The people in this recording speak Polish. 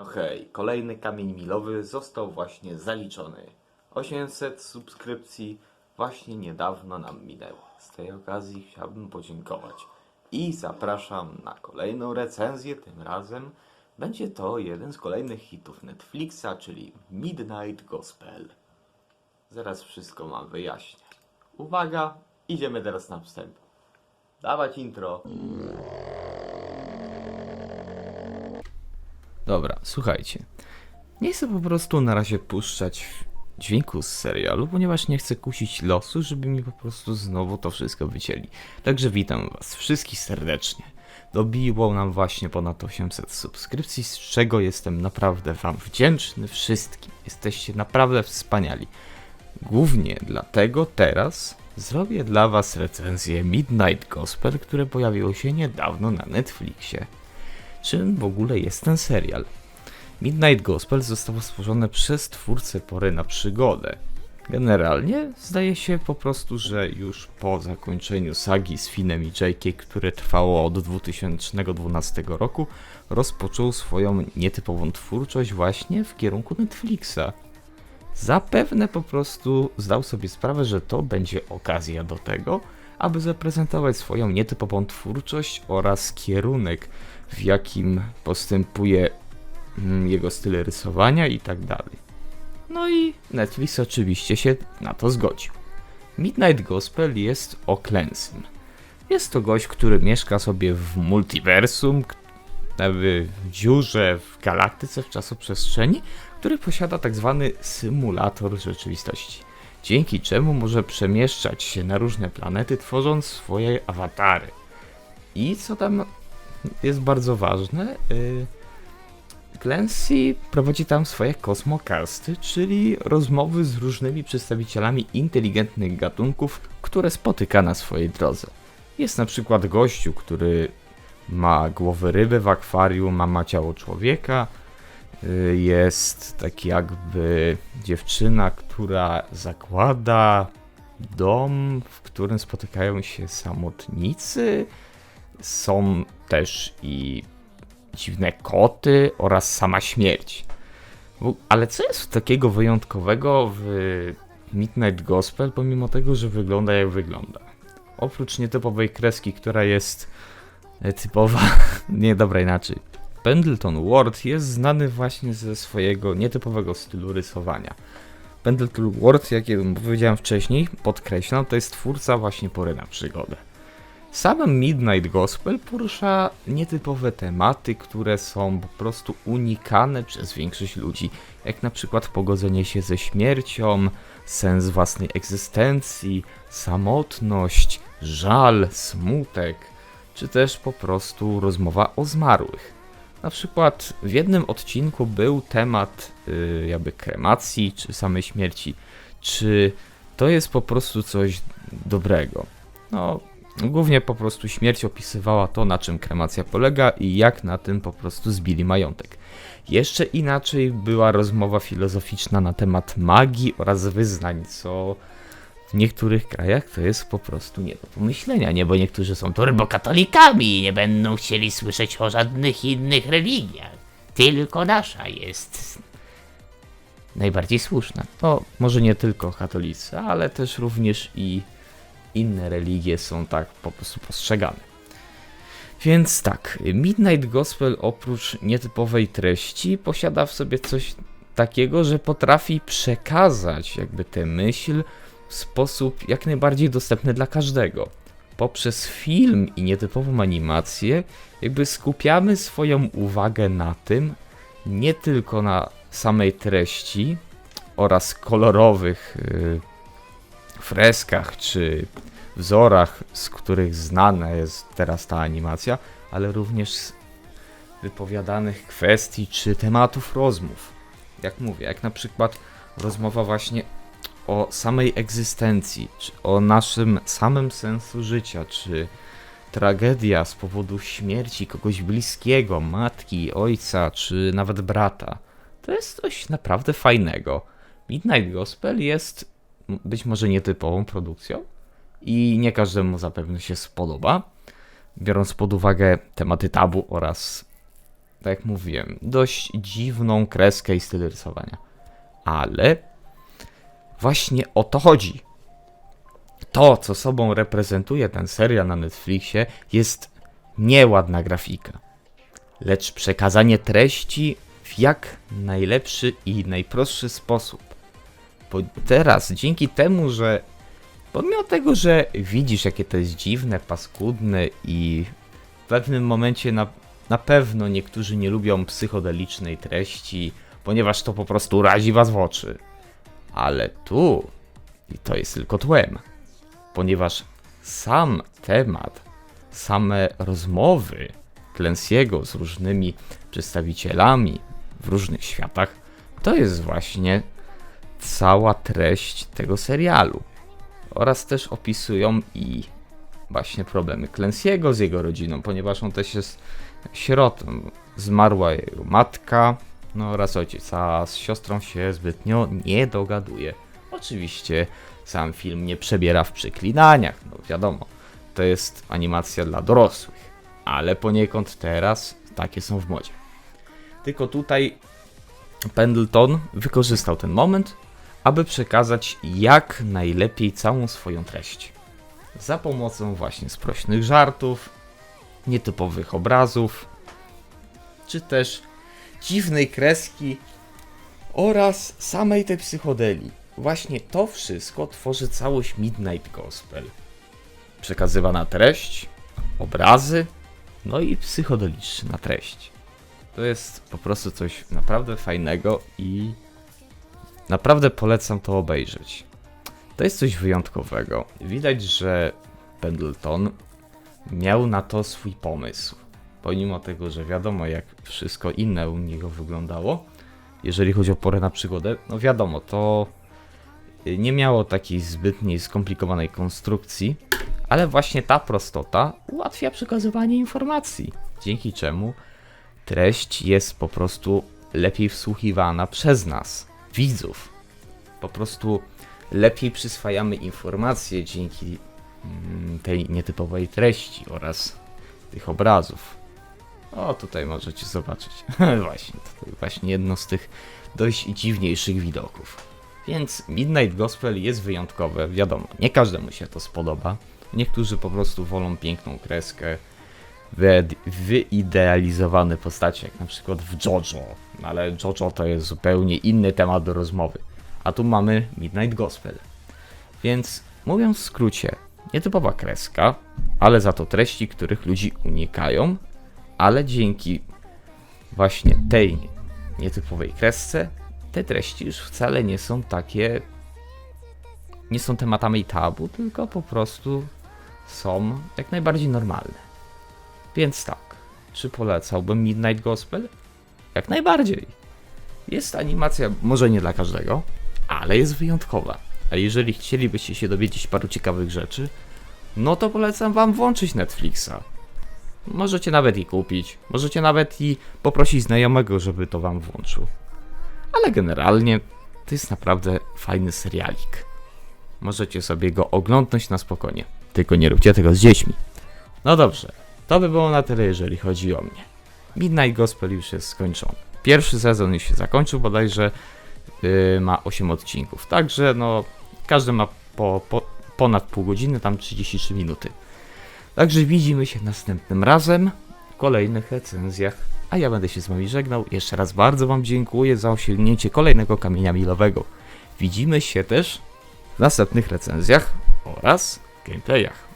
No hej, kolejny kamień milowy został właśnie zaliczony. 800 subskrypcji właśnie niedawno nam minęło. Z tej okazji chciałbym podziękować. I zapraszam na kolejną recenzję, tym razem będzie to jeden z kolejnych hitów Netflixa, czyli Midnight Gospel. Zaraz wszystko wam wyjaśnię. Uwaga, idziemy teraz na wstęp. Dawać intro. Dobra, słuchajcie. Nie chcę po prostu na razie puszczać dźwięku z serialu, ponieważ nie chcę kusić losu, żeby mi po prostu znowu to wszystko wycięli. Także witam was wszystkich serdecznie. Dobiło nam właśnie ponad 800 subskrypcji, z czego jestem naprawdę wam wdzięczny wszystkim. Jesteście naprawdę wspaniali. Głównie dlatego teraz zrobię dla was recenzję Midnight Gospel, które pojawiło się niedawno na Netflixie czym w ogóle jest ten serial. Midnight Gospel został stworzony przez twórcę Pory na Przygodę. Generalnie zdaje się po prostu, że już po zakończeniu sagi z Finem i Jake'iem, które trwało od 2012 roku, rozpoczął swoją nietypową twórczość właśnie w kierunku Netflixa. Zapewne po prostu zdał sobie sprawę, że to będzie okazja do tego, aby zaprezentować swoją nietypową twórczość oraz kierunek, w jakim postępuje mm, jego styl rysowania i tak. No i Netflix oczywiście się na to zgodził. Midnight Gospel jest o. Jest to gość, który mieszka sobie w multiversum, w dziurze, w galaktyce, w czasoprzestrzeni, który posiada tak zwany symulator rzeczywistości. Dzięki czemu może przemieszczać się na różne planety, tworząc swoje awatary. I co tam jest bardzo ważne, y, Clancy prowadzi tam swoje kosmokasty, czyli rozmowy z różnymi przedstawicielami inteligentnych gatunków, które spotyka na swojej drodze. Jest na przykład gościu, który ma głowę ryby w akwarium, ma, ma ciało człowieka. Y, Jest taki jakby dziewczyna, która zakłada dom, w którym spotykają się samotnicy. Są też i dziwne koty oraz sama śmierć. Ale co jest takiego wyjątkowego w Midnight Gospel, pomimo tego, że wygląda jak wygląda? Oprócz nietypowej kreski, która jest typowa, nie dobra inaczej. Pendleton Ward jest znany właśnie ze swojego nietypowego stylu rysowania. Pendleton Ward, jak ja powiedziałem wcześniej, podkreślam, to jest twórca właśnie pory na przygodę. Sam Midnight Gospel porusza nietypowe tematy, które są po prostu unikane przez większość ludzi, jak na przykład pogodzenie się ze śmiercią, sens własnej egzystencji, samotność, żal, smutek, czy też po prostu rozmowa o zmarłych. Na przykład w jednym odcinku był temat y, jakby kremacji, czy samej śmierci, czy to jest po prostu coś dobrego. No, Głównie po prostu śmierć opisywała to, na czym kremacja polega i jak na tym po prostu zbili majątek. Jeszcze inaczej była rozmowa filozoficzna na temat magii oraz wyznań, co w niektórych krajach to jest po prostu nie do pomyślenia, nie? Bo niektórzy są turbokatolikami i nie będą chcieli słyszeć o żadnych innych religiach. Tylko nasza jest najbardziej słuszna. No, może nie tylko katolicy, ale też również i inne religie są tak po prostu postrzegane. Więc tak, Midnight Gospel oprócz nietypowej treści posiada w sobie coś takiego, że potrafi przekazać jakby tę myśl w sposób jak najbardziej dostępny dla każdego. Poprzez film i nietypową animację jakby skupiamy swoją uwagę na tym, nie tylko na samej treści oraz kolorowych y, freskach czy wzorach, z których znana jest teraz ta animacja, ale również z wypowiadanych kwestii czy tematów rozmów. Jak mówię, jak na przykład rozmowa właśnie o samej egzystencji, o naszym samym sensu życia, czy tragedia z powodu śmierci kogoś bliskiego, matki, ojca, czy nawet brata. To jest coś naprawdę fajnego. Midnight Gospel jest być może nietypową produkcją i nie każdemu zapewne się spodoba, biorąc pod uwagę tematy tabu oraz tak jak mówiłem, dość dziwną kreskę i styl rysowania. Ale właśnie o to chodzi. To, co sobą reprezentuje ten serial na Netflixie, jest nieładna grafika, lecz przekazanie treści w jak najlepszy i najprostszy sposób. Bo teraz, dzięki temu, że pomimo tego, że widzisz, jakie to jest dziwne, paskudne i w pewnym momencie na, na pewno niektórzy nie lubią psychodelicznej treści, ponieważ to po prostu razi was w oczy. Ale tu, i to jest tylko tłem, ponieważ sam temat, same rozmowy Clancy'ego z różnymi przedstawicielami w różnych światach, to jest właśnie cała treść tego serialu. Oraz też opisują i właśnie problemy Clancy'ego z jego rodziną, ponieważ on też jest sierotą. Zmarła jego matka, no oraz ojciec, a z siostrą się zbytnio nie dogaduje. Oczywiście sam film nie przebiera w przeklinaniach, no wiadomo, to jest animacja dla dorosłych, ale poniekąd teraz takie są w modzie. Tylko tutaj Pendleton wykorzystał ten moment, aby przekazać jak najlepiej całą swoją treść. Za pomocą właśnie sprośnych żartów, nietypowych obrazów, czy też dziwnej kreski oraz samej tej psychodelii. Właśnie to wszystko tworzy całość Midnight Gospel. Przekazywana treść, obrazy, no i psychodeliczna treść. To jest po prostu coś naprawdę fajnego i naprawdę polecam to obejrzeć. To jest coś wyjątkowego. Widać, że Pendleton miał na to swój pomysł. Pomimo tego, że wiadomo, jak wszystko inne u niego wyglądało, jeżeli chodzi o porę na przygodę, no wiadomo, to nie miało takiej zbytniej skomplikowanej konstrukcji, ale właśnie ta prostota ułatwia przekazywanie informacji, dzięki czemu treść jest po prostu lepiej wsłuchiwana przez nas, widzów. Po prostu lepiej przyswajamy informacje dzięki mm, tej nietypowej treści oraz tych obrazów. O, tutaj możecie zobaczyć. właśnie, tutaj właśnie jedno z tych dość dziwniejszych widoków. Więc Midnight Gospel jest wyjątkowe, wiadomo, nie każdemu się to spodoba. Niektórzy po prostu wolą piękną kreskę, wyidealizowane wyidealizowane postacie, jak na przykład w JoJo. No Ale JoJo to jest zupełnie inny temat do rozmowy. A tu mamy Midnight Gospel. Więc mówiąc w skrócie, nietypowa kreska, ale za to treści, których ludzi unikają, ale dzięki właśnie tej nietypowej kresce, te treści już wcale nie są takie, nie są tematami tabu, tylko po prostu są jak najbardziej normalne. Więc tak, czy polecałbym Midnight Gospel? Jak najbardziej. Jest animacja, może nie dla każdego, ale jest wyjątkowa. A jeżeli chcielibyście się dowiedzieć paru ciekawych rzeczy, no to polecam wam włączyć Netflixa. Możecie nawet i kupić, możecie nawet i poprosić znajomego, żeby to wam włączył. Ale generalnie to jest naprawdę fajny serialik. Możecie sobie go oglądnąć na spokojnie. Tylko nie róbcie tego z dziećmi. No dobrze, to by było na tyle, jeżeli chodzi o mnie. Midnight Gospel już jest skończony. Pierwszy sezon już się zakończył, bodajże yy, ma 8 odcinków. Także no, każdy ma po, po, ponad pół godziny, tam 33 minuty. Także widzimy się następnym razem w kolejnych recenzjach. A ja będę się z wami żegnał. Jeszcze raz bardzo wam dziękuję za osiągnięcie kolejnego kamienia milowego. Widzimy się też w następnych recenzjach oraz gameplayach.